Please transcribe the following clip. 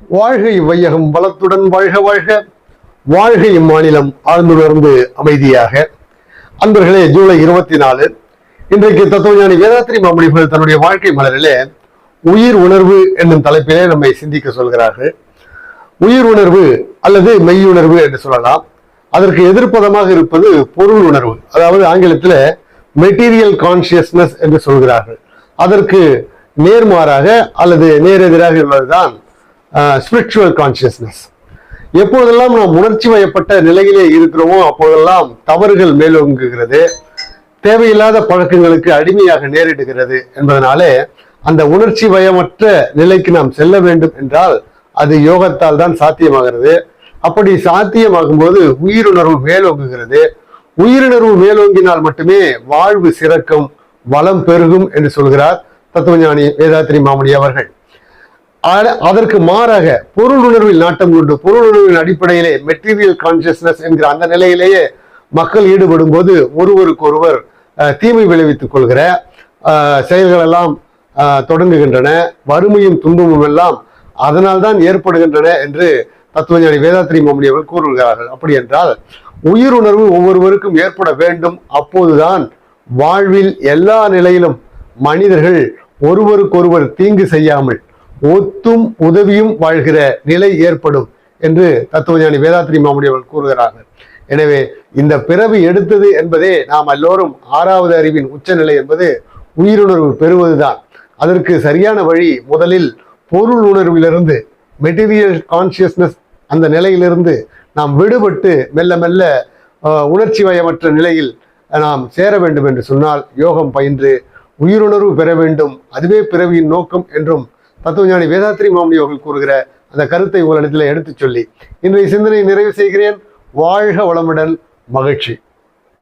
வாழ்கை இவ்வையகம் வளத்துடன் வாழ்க வாழ்க. வாழ்கை இம்மாநிலம் ஆழ்ந்துணர்ந்து அமைதியாக. அன்பர்களே ஜூலை இருபத்தி நாலு இன்றைக்கு தத்துவஞானி வேதாத்திரி மாமணிகள் தன்னுடைய வாழ்க்கை மலரிலே உயிர் உணர்வு என்னும் தலைப்பிலே நம்மை சிந்திக்க சொல்கிறார்கள். உயிர் உணர்வு அல்லது மெய்யுணர்வு என்று சொல்லலாம். அதற்கு எதிர்ப்பதமாக இருப்பது பொருள் உணர்வு. அதாவது ஆங்கிலத்தில் மெட்டீரியல் கான்சியஸ்னஸ் என்று சொல்கிறார்கள். அதற்கு நேர்மாறாக அல்லது நேரெதிராக உள்ளதுதான் ஸ்பிரிச்சுவல் கான்சியஸ்னஸ் எப்பொழுதெல்லாம் நாம் உணர்ச்சி வயப்பட்ட நிலையிலே இருக்கிறோமோ அப்போதெல்லாம் தவறுகள் மேலோங்குகிறது. தேவையில்லாத பழக்கங்களுக்கு அடிமையாக நேரிடுகிறது என்பதனாலே அந்த உணர்ச்சி வயமற்ற நிலைக்கு நாம் செல்ல வேண்டும் என்றால் அது யோகத்தால் தான் சாத்தியமாகிறது. அப்படி சாத்தியமாகும் போது உயிருணர்வு மேலோங்குகிறது. உயிருணர்வு மேலோங்கினால் மட்டுமே வாழ்வு சிறக்கும் வளம் பெருகும் என்று சொல்கிறார் தத்துவஞானி வேதாத்திரி மாமணி அவர்கள். அதற்கு மாறாக பொருள் உணர்வில் நாட்டம் கொண்டு பொருள் உணர்வின் அடிப்படையிலே மெட்டீரியல் கான்சியஸ்னஸ் என்கிற அந்த நிலையிலேயே மக்கள் ஈடுபடும் போது ஒருவருக்கொருவர் தீமை விளைவித்துக் கொள்கிற செயல்களெல்லாம் செயல்கள் எல்லாம் தொடங்குகின்றன. வறுமையும் துன்பமும் எல்லாம் அதனால்தான் ஏற்படுகின்றன என்று தத்துவஞானி வேதாத்திரி மாமணி அவர்கள் கூறுகிறார்கள். அப்படி என்றால் உயிருணர்வு ஒவ்வொருவருக்கும் ஏற்பட வேண்டும். அப்போதுதான் வாழ்வில் எல்லா நிலையிலும் மனிதர்கள் ஒருவருக்கொருவர் தீங்கு செய்யாமல் ஒத்தும் உதவியும் வாழ்கிற நிலை ஏற்படும் என்று தத்துவஞானி வேதாத்ரி மாமுடி அவர்கள் கூறுகிறார்கள். எனவே இந்த பிறவி எடுத்தது என்பதே நாம் எல்லோரும் ஆறாவது அறிவின் உச்சநிலை என்பது உயிருணர்வு பெறுவதுதான். அதற்கு சரியான வழி முதலில் பொருள் உணர்விலிருந்து மெட்டீரியல் கான்சியஸ்னஸ் அந்த நிலையிலிருந்து நாம் விடுபட்டு மெல்ல மெல்ல உணர்ச்சி வயமற்ற நிலையில் நாம் சேர வேண்டும் என்று சொன்னால் யோகம் பயின்று உயிருணர்வு பெற வேண்டும். அதுவே பிறவியின் நோக்கம் என்றும் தத்துவஞானி வேதாத்ரி மாமணி அவர்கள் கூறுகிற அந்த கருத்தை உங்களிடத்தில் எடுத்துச் சொல்லி இன்றைய சிந்தனையை நிறைவு செய்கிறேன். வாழ்க வளமுடன் மகிழ்ச்சி.